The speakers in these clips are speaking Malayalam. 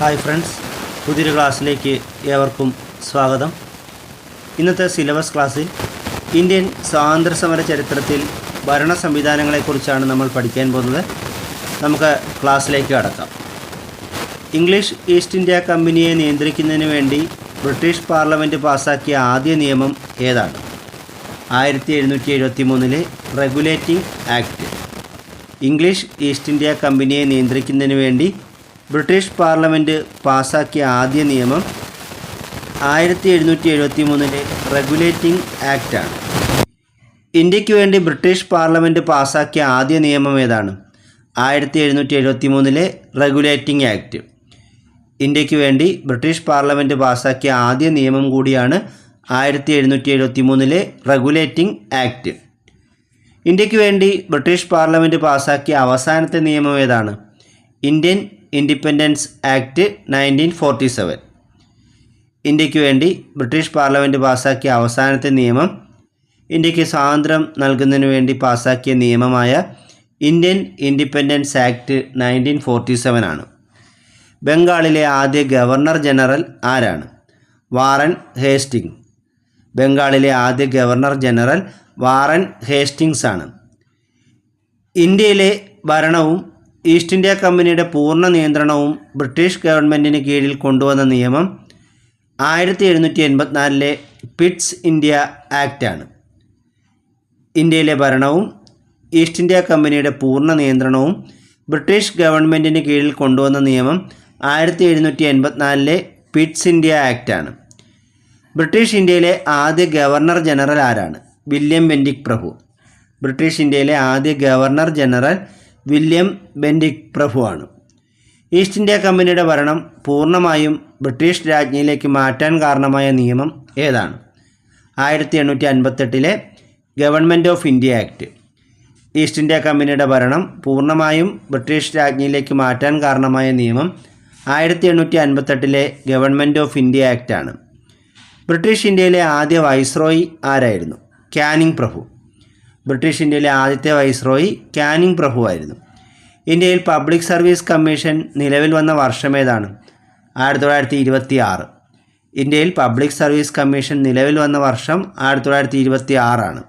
ഹായ് ഫ്രണ്ട്സ് പുതിയൊരു ക്ലാസ്സിലേക്ക് ഏവർക്കും സ്വാഗതം. ഇന്നത്തെ സിലബസ് ക്ലാസ്സിൽ ഇന്ത്യൻ സ്വാതന്ത്ര്യ സമര ചരിത്രത്തിൽ ഭരണ സംവിധാനങ്ങളെക്കുറിച്ചാണ് നമ്മൾ പഠിക്കാൻ പോകുന്നത്. നമുക്ക് ക്ലാസ്സിലേക്ക് കടക്കാം. ഇംഗ്ലീഷ് ഈസ്റ്റ് ഇന്ത്യ കമ്പനിയെ നിയന്ത്രിക്കുന്നതിന് വേണ്ടി ബ്രിട്ടീഷ് പാർലമെന്റ് പാസാക്കിയ ആദ്യ നിയമം ഏതാണ്? ആയിരത്തി എഴുന്നൂറ്റി എഴുപത്തി മൂന്നിലെ regulating act. English East India കമ്പനിയെ നിയന്ത്രിക്കുന്നതിന് വേണ്ടി ബ്രിട്ടീഷ് പാർലമെന്റ് പാസാക്കിയ ആദ്യ നിയമം ആയിരത്തി എഴുന്നൂറ്റി എഴുപത്തി മൂന്നിലെ റെഗുലേറ്റിംഗ് ആക്റ്റാണ്. ഇന്ത്യയ്ക്ക് വേണ്ടി ബ്രിട്ടീഷ് പാർലമെന്റ് പാസാക്കിയ ആദ്യ നിയമം ഏതാണ്? ആയിരത്തി എഴുന്നൂറ്റി എഴുപത്തി മൂന്നിലെ റെഗുലേറ്റിംഗ് ആക്ട്. ഇന്ത്യയ്ക്ക് വേണ്ടി ബ്രിട്ടീഷ് പാർലമെന്റ് പാസാക്കിയ ആദ്യ നിയമം കൂടിയാണ് ആയിരത്തി എഴുന്നൂറ്റി എഴുപത്തി മൂന്നിലെ റെഗുലേറ്റിംഗ് ആക്ട്. ഇന്ത്യയ്ക്ക് വേണ്ടി ബ്രിട്ടീഷ് പാർലമെന്റ് പാസാക്കിയ അവസാനത്തെ നിയമം ഏതാണ്? Indian independence act nineteen forty seven ഇന്ത്യയ്ക്ക് വേണ്ടി ബ്രിട്ടീഷ് പാർലമെന്റ് പാസാക്കിയ അവസാനത്തെ നിയമം ഇന്ത്യയ്ക്ക് സ്വാതന്ത്ര്യം നൽകുന്നതിന് വേണ്ടി പാസാക്കിയ നിയമമായ Indian independence act nineteen forty seven ആണ്. ബംഗാളിലെ ആദ്യ ഗവർണർ ജനറൽ ആരാണ്? Warren Hasting. ബംഗാളിലെ ആദ്യ ഗവർണർ ജനറൽ വാറൻ ഹേസ്റ്റിങ്സ് ആണ്. ഇന്ത്യയിലെ ഭരണവും ഈസ്റ്റ് ഇന്ത്യ കമ്പനിയുടെ പൂർണ നിയന്ത്രണവും ബ്രിട്ടീഷ് ഗവൺമെന്റിന് കീഴിൽ കൊണ്ടുവന്ന നിയമം ആയിരത്തി എഴുന്നൂറ്റി എൺപത്തിനാലിലെ പിറ്റ്സ് ഇന്ത്യ ആക്റ്റാണ്. ഇന്ത്യയിലെ ഭരണവും ഈസ്റ്റ് ഇന്ത്യ കമ്പനിയുടെ പൂർണ നിയന്ത്രണവും ബ്രിട്ടീഷ് ഗവൺമെന്റിന് കീഴിൽ കൊണ്ടുവന്ന നിയമം ആയിരത്തി എഴുന്നൂറ്റി എൺപത്തിനാലിലെ പിറ്റ്സ് ഇന്ത്യ ആക്റ്റാണ്. ബ്രിട്ടീഷ് ഇന്ത്യയിലെ ആദ്യ ഗവർണർ ജനറൽ ആരാണ്? വില്യം ബെൻഡിക് പ്രഭു. ബ്രിട്ടീഷ് ഇന്ത്യയിലെ ആദ്യ ഗവർണർ ജനറൽ വില്യം ബെൻഡിക് പ്രഭുവാണ്. ഈസ്റ്റ് ഇന്ത്യ കമ്പനിയുടെ ഭരണം പൂർണമായും ബ്രിട്ടീഷ് രാജ്ഞിയിലേക്ക് മാറ്റാൻ കാരണമായ നിയമം ഏതാണ്? ആയിരത്തി എണ്ണൂറ്റി അൻപത്തെട്ടിലെ government of India act. East India കമ്പനിയുടെ ഭരണം പൂർണമായും ബ്രിട്ടീഷ് രാജ്ഞിയിലേക്ക് മാറ്റാൻ കാരണമായ നിയമം ആയിരത്തി എണ്ണൂറ്റി അൻപത്തെട്ടിലെ ഗവൺമെന്റ് ഓഫ് ഇന്ത്യ ആക്റ്റാണ് ബ്രിട്ടീഷ് ഇന്ത്യയിലെ ആദ്യ വൈസ്രോയി ആരായിരുന്നു? ക്യാനിങ് പ്രഭു. ബ്രിട്ടീഷ് ഇന്ത്യയിലെ ആദ്യത്തെ വൈസ്രോയി കാനിങ് പ്രഭു ആയിരുന്നു. ഇന്ത്യയിൽ പബ്ലിക് സർവീസ് കമ്മീഷൻ നിലവിൽ വന്ന വർഷം ഏതാണ്? ആയിരത്തി തൊള്ളായിരത്തി ഇരുപത്തി ആറ് ഇന്ത്യയിൽ പബ്ലിക് സർവീസ് കമ്മീഷൻ നിലവിൽ വന്ന വർഷം ആയിരത്തി തൊള്ളായിരത്തി ഇരുപത്തി ആറാണ്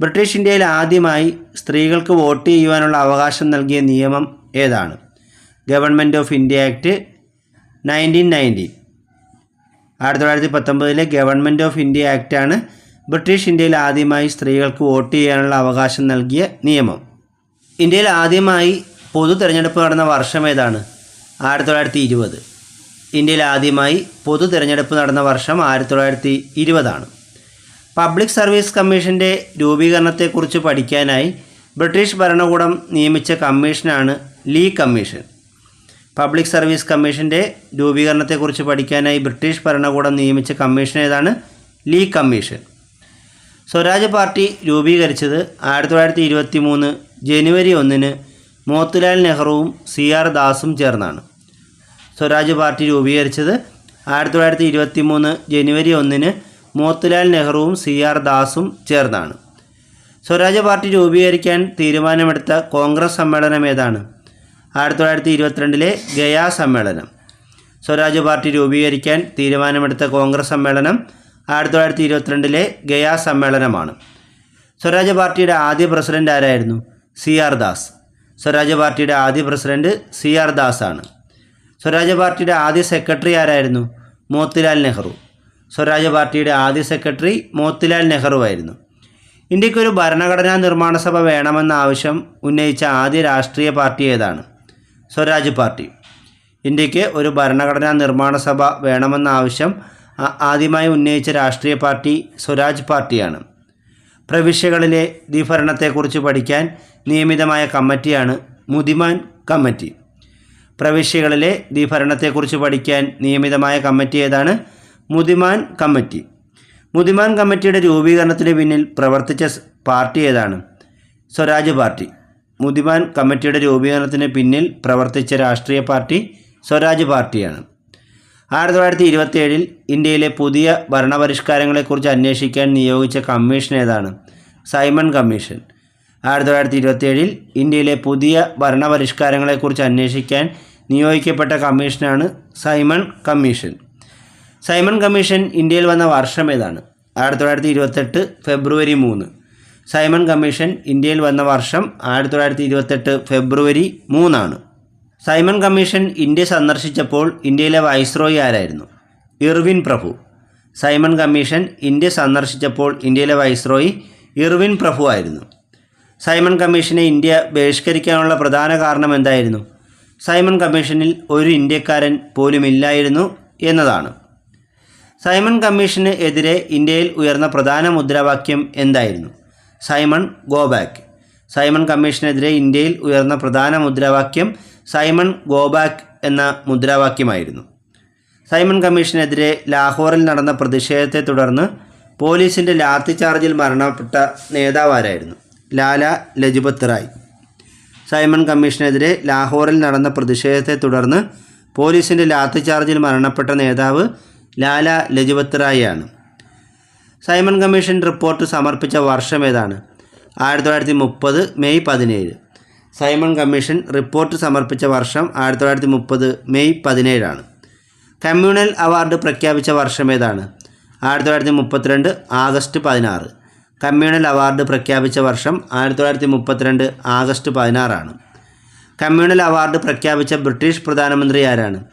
ബ്രിട്ടീഷ് ഇന്ത്യയിൽ ആദ്യമായി സ്ത്രീകൾക്ക് വോട്ട് ചെയ്യുവാനുള്ള അവകാശം നൽകിയ നിയമം ഏതാണ്? Government of India act nineteen nineteen ആയിരത്തി തൊള്ളായിരത്തി പത്തൊമ്പതിലെ ഗവൺമെന്റ് ഓഫ് ഇന്ത്യ ആക്റ്റാണ് ബ്രിട്ടീഷ് ഇന്ത്യയിൽ ആദ്യമായി സ്ത്രീകൾക്ക് വോട്ട് ചെയ്യാനുള്ള അവകാശം നൽകിയ നിയമം. ഇന്ത്യയിൽ ആദ്യമായി പൊതു തിരഞ്ഞെടുപ്പ് നടന്ന വർഷം ഏതാണ്? ആയിരത്തി തൊള്ളായിരത്തി ഇരുപത് ഇന്ത്യയിൽ ആദ്യമായി പൊതു തിരഞ്ഞെടുപ്പ് നടന്ന വർഷം ആയിരത്തി തൊള്ളായിരത്തി ഇരുപതാണ് പബ്ലിക് സർവീസ് കമ്മീഷന്റെ രൂപീകരണത്തെക്കുറിച്ച് പഠിക്കാനായി ബ്രിട്ടീഷ് ഭരണകൂടം നിയമിച്ച കമ്മീഷനാണ് ലീ കമ്മീഷൻ. പബ്ലിക് സർവീസ് കമ്മീഷന്റെ രൂപീകരണത്തെക്കുറിച്ച് പഠിക്കാനായി ബ്രിട്ടീഷ് ഭരണകൂടം നിയമിച്ച കമ്മീഷൻ ഏതാണ്? Lee commission. സ്വരാജ് പാർട്ടി രൂപീകരിച്ചത് ആയിരത്തി തൊള്ളായിരത്തി ഇരുപത്തി മൂന്ന് ജനുവരി ഒന്നിന് മോത്തിലാൽ നെഹ്റുവും സി ആർ ദാസും ചേർന്നാണ്. സ്വരാജ് പാർട്ടി രൂപീകരിച്ചത് ആയിരത്തി തൊള്ളായിരത്തി ഇരുപത്തി മൂന്ന് ജനുവരി ഒന്നിന് മോത്തിലാൽ നെഹ്റുവും സി ആർ ദാസും ചേർന്നാണ്. സ്വരാജ് പാർട്ടി രൂപീകരിക്കാൻ തീരുമാനമെടുത്ത കോൺഗ്രസ് സമ്മേളനം ഏതാണ്? ആയിരത്തി തൊള്ളായിരത്തി ഇരുപത്തിരണ്ടിലെ ഗയാ സമ്മേളനം. സ്വരാജ് പാർട്ടി രൂപീകരിക്കാൻ തീരുമാനമെടുത്ത കോൺഗ്രസ് സമ്മേളനം ആയിരത്തി തൊള്ളായിരത്തി ഇരുപത്തിരണ്ടിലെ ഗയാ സമ്മേളനമാണ്. സ്വരാജ് പാർട്ടിയുടെ ആദ്യ പ്രസിഡന്റ് ആരായിരുന്നു? C R Das. സ്വരാജ് പാർട്ടിയുടെ ആദ്യ പ്രസിഡന്റ് സി ആർ ദാസ് ആണ്. സ്വരാജ് പാർട്ടിയുടെ ആദ്യ സെക്രട്ടറി ആരായിരുന്നു? മോത്തിലാൽ നെഹ്റു. സ്വരാജ് പാർട്ടിയുടെ ആദ്യ സെക്രട്ടറി മോത്തിലാൽ നെഹ്റു ആയിരുന്നു. ഇന്ത്യക്കൊരു ഭരണഘടനാ നിർമ്മാണ സഭ വേണമെന്ന ആവശ്യം ഉന്നയിച്ച ആദ്യ രാഷ്ട്രീയ പാർട്ടി ഏതാണ്? സ്വരാജ് പാർട്ടി. ഇന്ത്യയ്ക്ക് ഒരു ഭരണഘടനാ നിർമ്മാണ സഭ വേണമെന്ന ആവശ്യം ആദ്യമായി ഉന്നയിച്ച രാഷ്ട്രീയ പാർട്ടി സ്വരാജ് പാർട്ടിയാണ്. പ്രവിശ്യകളിലെ ദ്വിഭരണത്തെക്കുറിച്ച് പഠിക്കാൻ നിയമിതമായ കമ്മിറ്റിയാണ് മുതിമാൻ കമ്മിറ്റി. പ്രവിശ്യകളിലെ ദ്വിഭരണത്തെക്കുറിച്ച് പഠിക്കാൻ നിയമിതമായ കമ്മിറ്റി ഏതാണ്? മുതിമാൻ കമ്മിറ്റി. മുതിമാൻ കമ്മിറ്റിയുടെ രൂപീകരണത്തിന് പിന്നിൽ പ്രവർത്തിച്ച പാർട്ടി ഏതാണ്? സ്വരാജ് പാർട്ടി. മുതിമാൻ കമ്മിറ്റിയുടെ രൂപീകരണത്തിന് പിന്നിൽ പ്രവർത്തിച്ച രാഷ്ട്രീയ പാർട്ടി സ്വരാജ് പാർട്ടിയാണ്. ആയിരത്തി തൊള്ളായിരത്തി ഇരുപത്തിയേഴിൽ ഇന്ത്യയിലെ പുതിയ ഭരണപരിഷ്കാരങ്ങളെക്കുറിച്ച് അന്വേഷിക്കാൻ നിയോഗിച്ച കമ്മീഷൻ ഏതാണ്? Simon commission. ആയിരത്തി തൊള്ളായിരത്തി ഇരുപത്തിയേഴിൽ ഇന്ത്യയിലെ പുതിയ ഭരണപരിഷ്കാരങ്ങളെക്കുറിച്ച് അന്വേഷിക്കാൻ നിയോഗിക്കപ്പെട്ട കമ്മീഷനാണ് സൈമൺ കമ്മീഷൻ. സൈമൺ കമ്മീഷൻ ഇന്ത്യയിൽ വന്ന വർഷം ഏതാണ്? ആയിരത്തി തൊള്ളായിരത്തി ഇരുപത്തെട്ട് ഫെബ്രുവരി മൂന്ന്. സൈമൺ കമ്മീഷൻ ഇന്ത്യയിൽ വന്ന വർഷം ആയിരത്തി തൊള്ളായിരത്തി ഇരുപത്തെട്ട് ഫെബ്രുവരി മൂന്നാണ്. സൈമൺ കമ്മീഷൻ ഇന്ത്യ സന്ദർശിച്ചപ്പോൾ ഇന്ത്യയിലെ വൈസ്രോയി ആരായിരുന്നു? ഇർവിൻ പ്രഭു. സൈമൺ കമ്മീഷൻ ഇന്ത്യ സന്ദർശിച്ചപ്പോൾ ഇന്ത്യയിലെ വൈസ്രോയി ഇർവിൻ പ്രഭു ആയിരുന്നു. സൈമൺ കമ്മീഷനെ ഇന്ത്യ ബഹിഷ്കരിക്കാനുള്ള പ്രധാന കാരണം എന്തായിരുന്നു? സൈമൺ കമ്മീഷനിൽ ഒരു ഇന്ത്യക്കാരൻ പോലും ഇല്ലായിരുന്നു എന്നതാണ്. സൈമൺ കമ്മീഷന് എതിരെ ഇന്ത്യയിൽ ഉയർന്ന പ്രധാന മുദ്രാവാക്യം എന്തായിരുന്നു? സൈമൺ ഗോ ബാക്ക് സൈമൺ കമ്മീഷനെതിരെ ഇന്ത്യയിൽ ഉയർന്ന പ്രധാന മുദ്രാവാക്യം സൈമൺ ഗോബാക്ക് എന്ന മുദ്രാവാക്യമായിരുന്നു. സൈമൺ കമ്മീഷനെതിരെ ലാഹോറിൽ നടന്ന പ്രതിഷേധത്തെ തുടർന്ന് പോലീസിന്റെ ലാത്തിചാർജിൽ മരണപ്പെട്ട നേതാവാരായിരുന്നു ലാല ലജ്പത് റായ്. സൈമൺ കമ്മീഷനെതിരെ ലാഹോറിൽ നടന്ന പ്രതിഷേധത്തെ തുടർന്ന് പോലീസിന്റെ ലാത്തിചാർജിൽ മരണപ്പെട്ട നേതാവ് ലാല ലജ്പത് റായ് ആണ് സൈമൺ കമ്മീഷൻ റിപ്പോർട്ട് സമർപ്പിച്ച വർഷം ഏതാണ്? ആയിരത്തി തൊള്ളായിരത്തി മുപ്പത് മെയ് പതിനേഴ്. സൈമൺ കമ്മീഷൻ റിപ്പോർട്ട് സമർപ്പിച്ച വർഷം ആയിരത്തി തൊള്ളായിരത്തി മുപ്പത് മെയ് പതിനേഴാണ്. കമ്മ്യൂണൽ അവാർഡ് പ്രഖ്യാപിച്ച വർഷം ഏതാണ്? ആയിരത്തി തൊള്ളായിരത്തി മുപ്പത്തിരണ്ട് ആഗസ്റ്റ് പതിനാറ്. കമ്മ്യൂണൽ അവാർഡ് പ്രഖ്യാപിച്ച വർഷം ആയിരത്തി തൊള്ളായിരത്തി മുപ്പത്തിരണ്ട് ആഗസ്റ്റ് പതിനാറാണ്. കമ്മ്യൂണൽ അവാർഡ് പ്രഖ്യാപിച്ച ബ്രിട്ടീഷ് പ്രധാനമന്ത്രി ആരാണ്?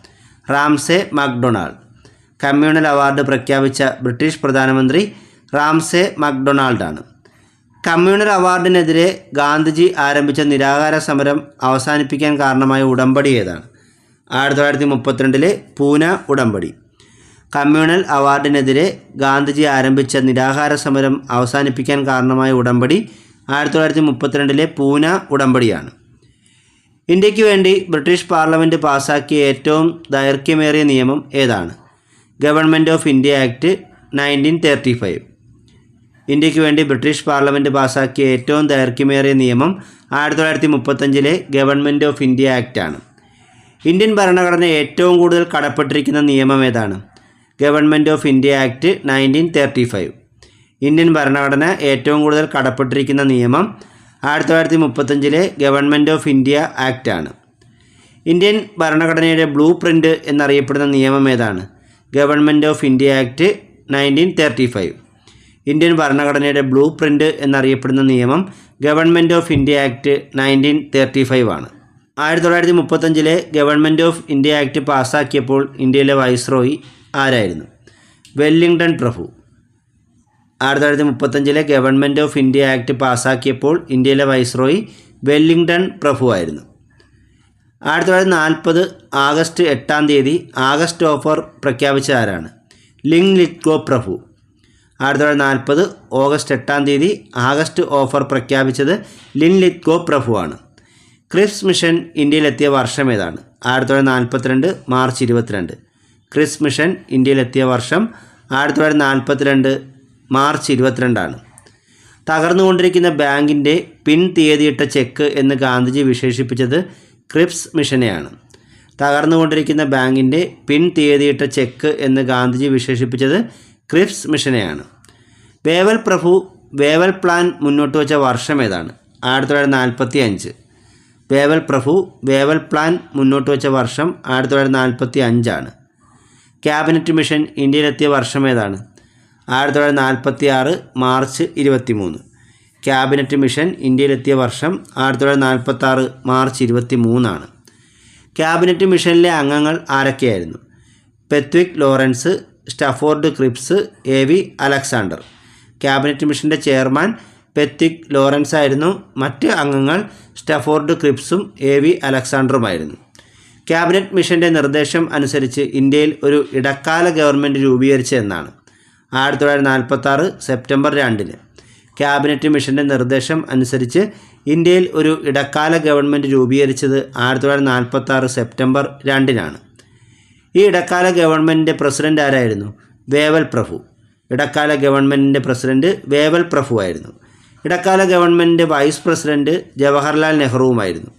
Ramsay MacDonald. കമ്മ്യൂണൽ അവാർഡ് പ്രഖ്യാപിച്ച ബ്രിട്ടീഷ് പ്രധാനമന്ത്രി റാംസെ മക്ഡൊണാൾഡാണ്. കമ്മ്യൂണൽ അവാർഡിനെതിരെ ഗാന്ധിജി ആരംഭിച്ച നിരാഹാര സമരം അവസാനിപ്പിക്കാൻ കാരണമായ ഉടമ്പടി ഏതാണ്? ആയിരത്തി തൊള്ളായിരത്തി മുപ്പത്തിരണ്ടിലെ പൂന ഉടമ്പടി. കമ്മ്യൂണൽ അവാർഡിനെതിരെ ഗാന്ധിജി ആരംഭിച്ച നിരാഹാര സമരം അവസാനിപ്പിക്കാൻ കാരണമായ ഉടമ്പടി ആയിരത്തി തൊള്ളായിരത്തി മുപ്പത്തിരണ്ടിലെ പൂന ഉടമ്പടിയാണ്. ഇന്ത്യയ്ക്ക് വേണ്ടി ബ്രിട്ടീഷ് പാർലമെന്റ് പാസാക്കിയ ഏറ്റവും ദൈർഘ്യമേറിയ നിയമം ഏതാണ്? Government of India act nineteen thirty five. ഇന്ത്യയ്ക്ക് വേണ്ടി ബ്രിട്ടീഷ് പാർലമെന്റ് പാസാക്കിയ ഏറ്റവും ദൈർഘ്യമേറിയ നിയമം ആയിരത്തി തൊള്ളായിരത്തി മുപ്പത്തഞ്ചിലെ ഗവൺമെന്റ് ഓഫ് ഇന്ത്യ ആക്ട് ആണ്. ഇന്ത്യൻ ഭരണഘടന ഏറ്റവും കൂടുതൽ കടപ്പെട്ടിരിക്കുന്ന നിയമം ഏതാണ്? Government of India act nineteen thirty five. Indian ഭരണഘടന ഏറ്റവും കൂടുതൽ കടപ്പെട്ടിരിക്കുന്ന നിയമം ആയിരത്തി തൊള്ളായിരത്തി മുപ്പത്തഞ്ചിലെ ഗവൺമെന്റ് ഓഫ് ഇന്ത്യ ആക്ട് ആണ്. ഇന്ത്യൻ ഭരണഘടനയുടെ ബ്ലൂ പ്രിന്റ് എന്നറിയപ്പെടുന്ന നിയമം ഏതാണ്? Government of India act nineteen thirty five. Indian ഭരണഘടനയുടെ ബ്ലൂ പ്രിന്റ് എന്നറിയപ്പെടുന്ന നിയമം government of India act nineteen thirty five ആണ്. ആയിരത്തി തൊള്ളായിരത്തി മുപ്പത്തഞ്ചിലെ ഗവൺമെന്റ് ഓഫ് ഇന്ത്യ ആക്ട് പാസ്സാക്കിയപ്പോൾ ഇന്ത്യയിലെ വൈസ്രോയി ആരായിരുന്നു? വെല്ലിംഗ്ടൺ പ്രഭു ആയിരത്തി തൊള്ളായിരത്തി മുപ്പത്തഞ്ചിലെ ഗവൺമെന്റ് ഓഫ് ഇന്ത്യ ആക്ട് പാസ്സാക്കിയപ്പോൾ ഇന്ത്യയിലെ വൈസ്രോയി വെല്ലിംഗ്ടൺ പ്രഭു ആയിരുന്നു. ആയിരത്തി തൊള്ളായിരത്തി നാൽപ്പത് ആഗസ്റ്റ് എട്ടാം തീയതി ആഗസ്റ്റ് ഓഫർ പ്രഖ്യാപിച്ച ആരാണ്? ലിങ് ലിറ്റ്കോ പ്രഭു ആയിരത്തി തൊള്ളായിരത്തി നാൽപ്പത് ഓഗസ്റ്റ് എട്ടാം തീയതി ആഗസ്റ്റ് ഓഫർ പ്രഖ്യാപിച്ചത് ലിൻ ലിത്കോ പ്രഭുവാണ്. ക്രിസ് മിഷൻ ഇന്ത്യയിലെത്തിയ വർഷം ഏതാണ്? ആയിരത്തി തൊള്ളായിരത്തി നാൽപ്പത്തിരണ്ട് മാർച്ച് ഇരുപത്തിരണ്ട്. ക്രിസ് മിഷൻ ഇന്ത്യയിലെത്തിയ വർഷം ആയിരത്തി തൊള്ളായിരത്തി നാൽപ്പത്തിരണ്ട് മാർച്ച് ഇരുപത്തിരണ്ടാണ്. തകർന്നുകൊണ്ടിരിക്കുന്ന ബാങ്കിന്റെ പിൻ തീയതിയിട്ട ചെക്ക് എന്ന് ഗാന്ധിജി വിശേഷിപ്പിച്ചത് ക്രിപ്സ് മിഷനെയാണ്. തകർന്നുകൊണ്ടിരിക്കുന്ന ബാങ്കിന്റെ പിൻ തീയതിയിട്ട ചെക്ക് എന്ന് ഗാന്ധിജി വിശേഷിപ്പിച്ചത് ക്രിപ്സ് മിഷനെയാണ്. വേവൽ പ്രഭു വേവൽ പ്ലാൻ മുന്നോട്ട് വെച്ച വർഷം ഏതാണ്? ആയിരത്തി തൊള്ളായിരത്തി നാൽപ്പത്തി അഞ്ച് വേവൽ പ്രഭു വേവൽ പ്ലാൻ മുന്നോട്ട് വെച്ച വർഷം ആയിരത്തി തൊള്ളായിരത്തി നാൽപ്പത്തി അഞ്ചാണ് ക്യാബിനറ്റ് മിഷൻ ഇന്ത്യയിലെത്തിയ വർഷം ഏതാണ്? ആയിരത്തി തൊള്ളായിരത്തി നാൽപ്പത്തി ആറ് മാർച്ച് ഇരുപത്തി മൂന്ന് ക്യാബിനറ്റ് മിഷൻ ഇന്ത്യയിലെത്തിയ വർഷം ആയിരത്തി തൊള്ളായിരത്തി നാൽപ്പത്തി ആറ് മാർച്ച് ഇരുപത്തി മൂന്നാണ് ക്യാബിനറ്റ് മിഷനിലെ അംഗങ്ങൾ ആരൊക്കെയായിരുന്നു? Pethick Lawrence Stafford Cripps A V Alexander. Cabinet മിഷന്റെ ചെയർമാൻ പെത്തിക് ലോറൻസ് ആയിരുന്നു. മറ്റ് അംഗങ്ങൾ സ്റ്റഫോർഡ് ക്രിപ്സും എ വി അലക്സാണ്ടറുമായിരുന്നു. ക്യാബിനറ്റ് മിഷന്റെ നിർദ്ദേശം അനുസരിച്ച് ഇന്ത്യയിൽ ഒരു ഇടക്കാല ഗവൺമെന്റ് രൂപീകരിച്ചതെന്നാണ് ആയിരത്തി തൊള്ളായിരത്തി നാൽപ്പത്തി ആറ് സെപ്റ്റംബർ രണ്ടിന്. ക്യാബിനറ്റ് മിഷന്റെ നിർദ്ദേശം അനുസരിച്ച് ഇന്ത്യയിൽ ഒരു ഇടക്കാല ഗവൺമെന്റ് രൂപീകരിച്ചത് ആയിരത്തി തൊള്ളായിരത്തി നാൽപ്പത്തി ആറ് സെപ്റ്റംബർ രണ്ടിനാണ്. ഈ ഇടക്കാല ഗവൺമെന്റിന്റെ പ്രസിഡന്റ് ആരായിരുന്നു? വേവൽ പ്രഭു. ഇടക്കാല ഗവൺമെന്റിന്റെ പ്രസിഡന്റ് വേവൽ പ്രഭുവായിരുന്നു ഇടക്കാല ഗവൺമെന്റ് വൈസ് പ്രസിഡന്റ് ജവഹർലാൽ നെഹ്റുവുമായിരുന്നു.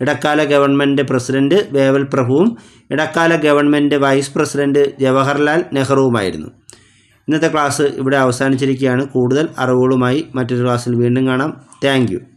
ഇടക്കാല ഗവൺമെന്റ് പ്രസിഡന്റ് വേവൽ പ്രഭുവും ഇടക്കാല ഗവൺമെന്റ് വൈസ് പ്രസിഡന്റ് ജവഹർലാൽ നെഹ്റുവുമായിരുന്നു. ഇന്നത്തെ ക്ലാസ് ഇവിടെ അവസാനിച്ചിരിക്കുകയാണ്. കൂടുതൽ അറിവുകളുമായി മറ്റൊരു ക്ലാസ്സിൽ വീണ്ടും കാണാം. താങ്ക്